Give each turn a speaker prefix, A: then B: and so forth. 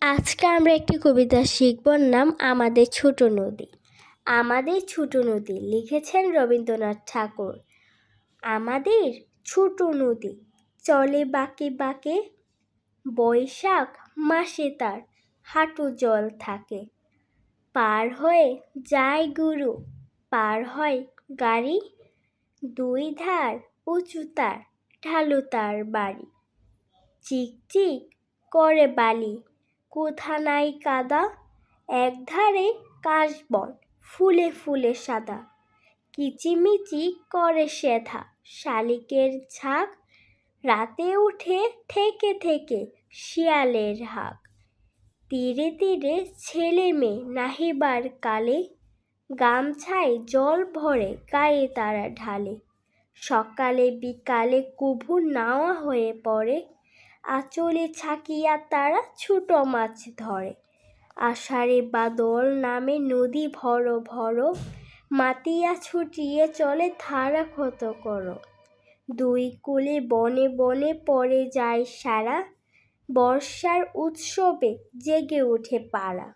A: আজকে আমরা একটি কবিতা শিখব, নাম আমাদের ছোট নদী। আমাদের ছোট নদী, লিখেছেন রবীন্দ্রনাথ ঠাকুর। আমাদের ছোট নদী, চলে বাঁকে বাঁকে, বৈশাখ মাসে তার হাঁটু জল থাকে। পার হয়ে যায় গুরু, পার হয় গাড়ি, দুই ধার উঁচু তার, ঢালু তার বাড়ি। চিক চিক করে বালি কোথা নাই কাদা, একধারে কাশবন, ফুলে ফুলে সাদা। কিচিমিচি করে সেধা, শালিকের ঝাঁক, রাতে উঠে থেকে থেকে শিয়ালের হাঁক। তীরে তীরে ছেলে মেয়ে নাহিবার কালে, গামছায় জল ভরে গায়ে তারা ঢালে। সকালে বিকালে কুভু নাওয়া হয়ে পড়ে আঁচলে ছাকিয়া তারা ছোট মাছ ধরে। আষাঢ়ে বাদল নামে নদী ভর ভর, মাতিয়া ছুটিয়ে চলে ধারা ক্ষত কর। দুই কুলে বনে বনে পড়ে যায় সারা, বর্ষার উৎসবে জেগে ওঠে পাড়া।